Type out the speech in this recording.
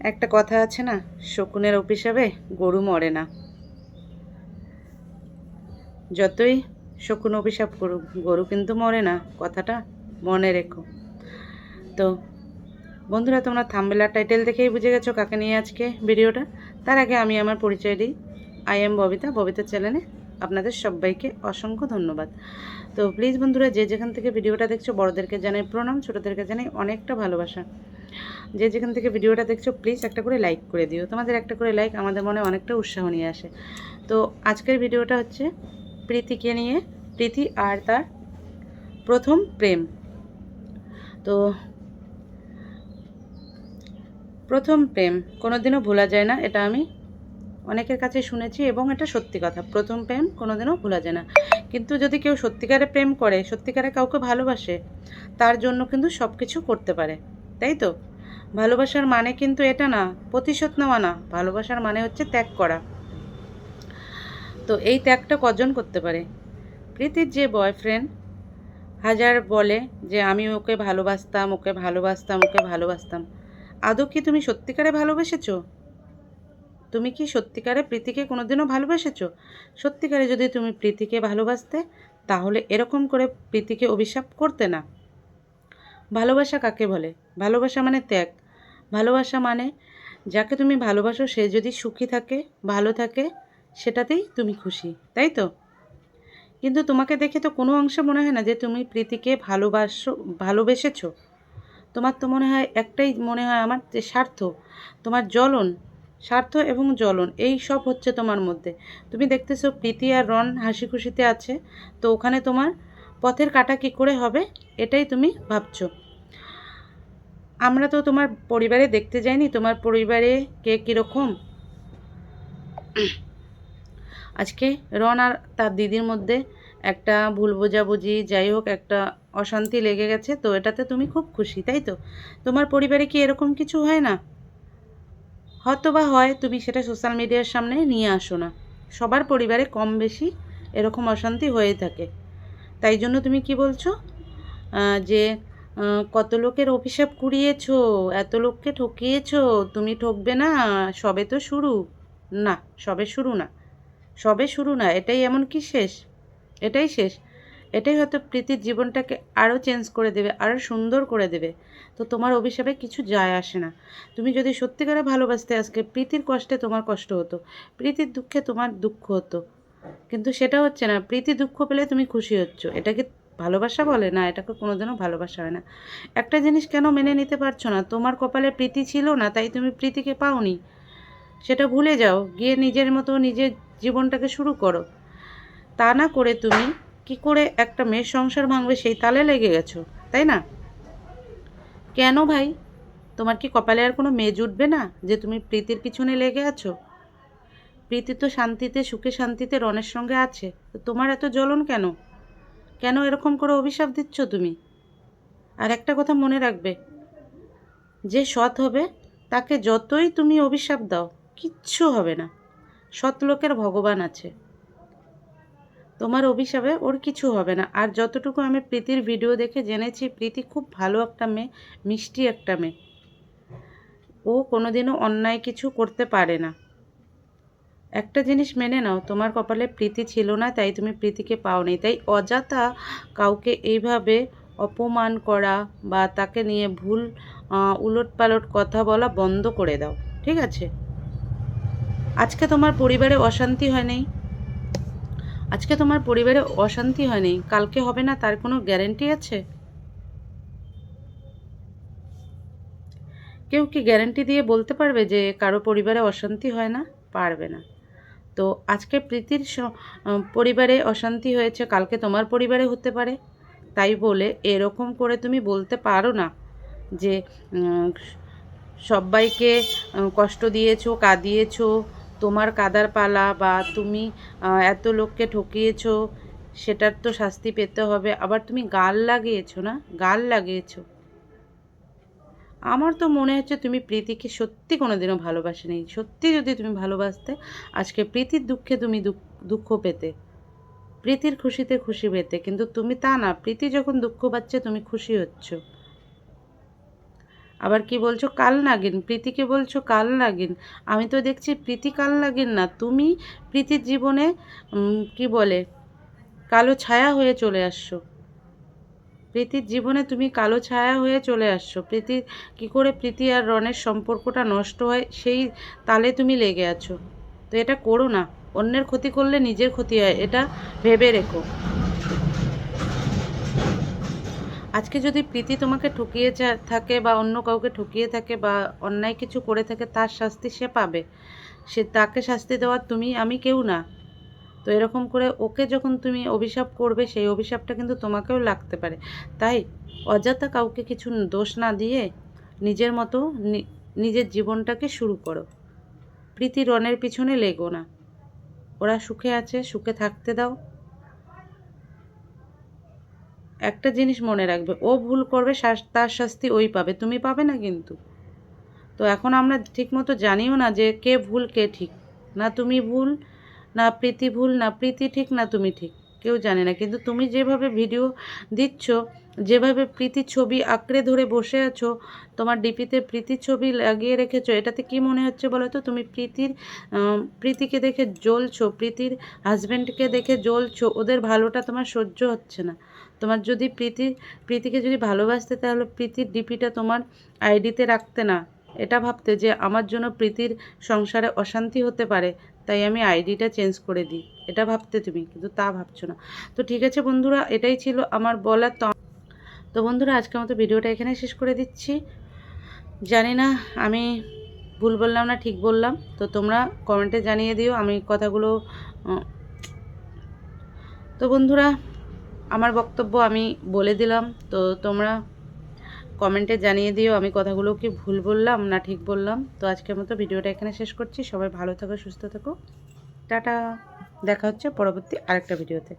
একটা কথা আছে না, শকুনের অভিশাপে গরু মরে না। যতই শকুন অভিশাপ করুক, গরু কিন্তু মরে না, কথাটা মনে রেখো। তো, বন্ধুরা, তোমরা থাম্বেলা টাইটেল দেখেই বুঝে গেছো কাকে নিয়ে আজকে ভিডিওটা? তার আগে আমি আমার পরিচয় দিই। আই এম ববিতা ববিতা চ্যানেলে আপনাদের সবাইকে অসংখ্য ধন্যবাদ। তো প্লিজ বন্ধুরা, যে যেখান থেকে ভিডিওটা দেখছ, বড়দেরকে জানাই প্রণাম, ছোটোদেরকে জানাই অনেকটা ভালোবাসা। যে যেখান থেকে ভিডিওটা দেখছ প্লিজ একটা করে লাইক করে দিও। তোমাদের একটা করে লাইক আমাদের মনে অনেকটা উৎসাহ নিয়ে আসে। তো আজকের ভিডিওটা হচ্ছে প্রীতিকে নিয়ে, প্রীতি আর তার প্রথম প্রেম। তো প্রথম প্রেম, কোনোদিনও ভোলা যায় না, এটা আমি অনেকের কাছে শুনেছি এবং এটা সত্যি কথা। প্রথম প্রেম কোনোদিনও ভোলা যায় না। কিন্তু যদি কেউ সত্যিকারে প্রেম করে, সত্যিকারে কাউকে ভালোবাসে, তার জন্য কিন্তু সব কিছু করতে পারে। তাই তো? ভালোবাসার মানে কিন্তু এটা না, প্রতিশোধ নেওয়া না। ভালোবাসার মানে হচ্ছে ত্যাগ করা। তো এই ত্যাগটা কজন করতে পারে? প্রীতির যে বয়ফ্রেন্ড হাজার বলে যে, আমি ওকে ভালোবাসতাম ওকে ভালোবাসতাম ওকে ভালোবাসতাম। আদৌ কি তুমি সত্যিকারে ভালোবেসেছো? তুমি কি সত্যিকারে প্রীতিকে কোনোদিনও ভালোবেসেছো? সত্যিকারে যদি তুমি প্রীতিকে ভালোবাসতে, তাহলে এরকম করে প্রীতিকে অভিশাপ করতে না। ভালোবাসা কাকে বলে? ভালোবাসা মানে ত্যাগ। ভালোবাসা মানে যাকে তুমি ভালোবাসো, সে যদি সুখী থাকে, ভালো থাকে, সেটাতেই তুমি খুশি, তাই তো? কিন্তু তোমাকে দেখে তো কোনো অংশে মনে হয় না যে তুমি প্রীতিকে ভালোবাসো, ভালোবেসেছো। তোমার তো মনে হয়, একটাই মনে হয় আমার যে স্বার্থ, তোমার জ্বলন স্বার্থ এবং জ্বলন, এই সব হচ্ছে তোমার মধ্যে। তুমি দেখতেছো প্রীতি আর রন হাসি খুশিতে আছে, তো ওখানে তোমার পথের কাটা কী করে হবে, এটাই তুমি ভাবছ। আমরা তো তোমার পরিবারে দেখতে যাইনি, তোমার পরিবারে কে কীরকম? আজকে রন আর তার দিদির মধ্যে একটা ভুল বোঝাবুঝি, যাই হোক, একটা অশান্তি লেগে গেছে, তো এটাতে তুমি খুব খুশি, তাই তো? তোমার পরিবারে কি এরকম কিছু হয় না? হয়তো বা হয়, তুমি সেটা সোশ্যাল মিডিয়ার সামনে নিয়ে আসো না। সবার পরিবারে কম বেশি এরকম অশান্তি হয়ে থাকে। তাই জন্য তুমি কি বলছো? যে কত লোকের অভিশাপ কুড়িয়েছ, এত লোককে ঠকিয়েছ, তুমি ঠকবে না, সবে তো শুরু। না, সবে শুরু না। সবে শুরু না, এটাই এমন কি শেষ? এটাই শেষ। এটাই হয়তো প্রীতির জীবনটাকে আরও চেঞ্জ করে দেবে আরও সুন্দর করে দেবে। তো তোমার অভিশাপে কিছু যায় আসে না। তুমি যদি সত্যিকারে ভালোবাসতে আজকে প্রীতির কষ্টে তোমার কষ্ট হতো, প্রীতির দুঃখে তোমার দুঃখ হতো। কিন্তু সেটা হচ্ছে না, প্রীতি দুঃখ পেলে তুমি খুশি হচ্ছ। এটাকে ভালোবাসা বলে না, এটাকে কোনোদিনও ভালোবাসা হয় না। একটা জিনিস কেন মেনে নিতে পারছ না? তোমার কপালে প্রীতি ছিল না, তাই তুমি প্রীতিকে পাওনি। সেটা ভুলে যাও, গিয়ে নিজের মতো নিজের জীবনটাকে শুরু করো। তা না করে তুমি কি করে একটা মেয়ের সংসার ভাঙবে সেই তালে লেগে গেছো, তাই না? কেন ভাই? তোমার কি কপালে আর কোনো মেয়ে জুটবে না যে তুমি প্রীতির পিছনে লেগে আছো? প্রীতি তো শান্তিতে, সুখে শান্তিতে রনের সঙ্গে আছে, তো তোমার এত জ্বলন কেন? কেন এরকম করে অভিশাপ দিচ্ছ তুমি? আর একটা কথা মনে রাখবে, যে সৎ হবে তাকে যতই তুমি অভিশাপ দাও, কিচ্ছু হবে না। সৎ লোকের ভগবান আছে। তোমার অভিশাপে ওর কিছু হবে না। আর যতটুকু আমি প্রীতির ভিডিও দেখে জেনেছি, প্রীতি খুব ভালো একটা মেয়ে, মিষ্টি একটা মেয়ে। ও কোনোদিনও অন্যায় কিছু করতে পারে না। একটা জিনিস মেনে নাও, তোমার কপালে প্রীতি ছিল না, তাই তুমি প্রীতিকে পাও পাওনি। তাই অযথা কাউকে এইভাবে অপমান করা বা তাকে নিয়ে ভুল উলট পালট কথা বলা বন্ধ করে দাও, ঠিক আছে? আজকে তোমার পরিবারে অশান্তি হয় নাই আজকে তোমার পরিবারে অশান্তি হয়নি। কালকে হবে না, তার কোনো গ্যারেন্টি আছে? কেউ কি গ্যারেন্টি দিয়ে বলতে পারবে যে কারও পরিবারে অশান্তি হয় না? পারবে না। তো আজকে প্রীতির পরিবারে অশান্তি হয়েছে, কালকে তোমার পরিবারে হতে পারে। তাই বলে এরকম করে তুমি বলতে পারো না যে সবাইকে কষ্ট দিয়েছ, কাঁদিয়েছো তোমার কাদার পালা বা তুমি এত লোককে ঠকিয়েছ, সেটার তো শাস্তি পেতে হবে। আবার তুমি গাল লাগিয়েছো না? গাল লাগিয়েছো। আমার তো মনে হচ্ছে তুমি প্রীতিকে সত্যি কোনো কোনোদিনও ভালোবাসেনি সত্যি যদি তুমি ভালোবাসতে, আজকে প্রীতির দুঃখে তুমি দুঃখ পেতে। প্রীতির খুশিতে খুশি পেতে। কিন্তু তুমি তা না, প্রীতি যখন দুঃখ পাচ্ছে, তুমি খুশি হচ্ছ। আবার কি বলছো, কাল নাগিন? প্রীতিকে বলছো, কাল নাগিন। আমি তো দেখছি প্রীতি কাল নাগিন না, তুমি প্রীতির জীবনে কি বলে, কালো ছায়া হয়ে চলে আসছো। প্রীতির জীবনে তুমি কালো ছায়া হয়ে চলে আসছো। প্রীতি, কি করে প্রীতি আর রনের সম্পর্কটা নষ্ট হয়, সেই তালে তুমি লেগে আছো। তো এটা করো না, অন্যের ক্ষতি করলে নিজের ক্ষতি হয়, এটা ভেবে রেখো। আজকে যদি প্রীতি তোমাকে ঠকিয়ে থাকে বা অন্য কাউকে ঠকিয়ে থাকে বা অন্যায় কিছু করে থাকে, তার শাস্তি সে পাবে। সে তাকে শাস্তি দেওয়ার তুমি, আমি কেউ না। তো এরকম করে ওকে যখন তুমি অভিশাপ করবে, সেই অভিশাপটা কিন্তু তোমাকেও লাগতে পারে। তাই অযথা কাউকে কিছু দোষ না দিয়ে নিজের মতো নিজের জীবনটাকে শুরু করো। প্রীতি রনের পিছনে লেগো না। ওরা সুখে আছে, সুখে থাকতে দাও। একটা জিনিস মনে রাখবে, ও ভুল করবে তার শাস্তি ওই পাবে, তুমি পাবে না কিন্তু। তো এখন আমরা ঠিক মতো জানিও না যে কে ভুল, কে ঠিক। না তুমি ভুল, না প্রীতি ভুল, না প্রীতি ঠিক, না তুমি ঠিক। কেউ জানে না। কিন্তু তুমি যেভাবে ভিডিও দিচ্ছ, যেভাবে প্রীতির ছবি আঁকড়ে ধরে বসে আছো, তোমার ডিপিতে প্রীতির ছবি লাগিয়ে রেখেছো, এটাতে কি মনে হচ্ছে বলো তো? তুমি প্রীতির প্রীতিকে দেখে জ্বলছো, প্রীতির হাজব্যান্ডকে দেখে জ্বলছো, ওদের ভালোটা তোমার সহ্য হচ্ছে না। তোমার যদি প্রীতি, প্রীতিকে যদি ভালোবাসতে, তাহলে প্রীতির ডিপিটা তোমার আইডিতে রাখতে না। এটা ভাবতে যে আমার জন্য প্রীতির সংসারে অশান্তি হতে পারে। তাই আমি আইডিটা চেঞ্জ করে দিই। এটা ভাবতে তুমি, কিন্তু তা ভাবছ না। তো ঠিক আছে বন্ধুরা, এটাই ছিল আমার বলার তো বন্ধুরা, আজকের মতো ভিডিওটা এখানে শেষ করে দিচ্ছি। জানি না, আমি ভুল বললাম না, ঠিক বললাম। তো তোমরা কমেন্টে জানিয়ে দিও, আমি কথাগুলো তো বন্ধুরা, আমার বক্তব্য আমি বলে দিলাম। তো তোমরা কমেন্টে জানিয়ে দিও, আমি কথাগুলো কি ভুল বললাম না ঠিক বললাম। তো আজকের মতো ভিডিওটা এখানে শেষ করছি। সবাই ভালো থাকো, সুস্থ থাকো। টাটা। দেখা হচ্ছে পরবর্তী আরেকটা ভিডিওতে।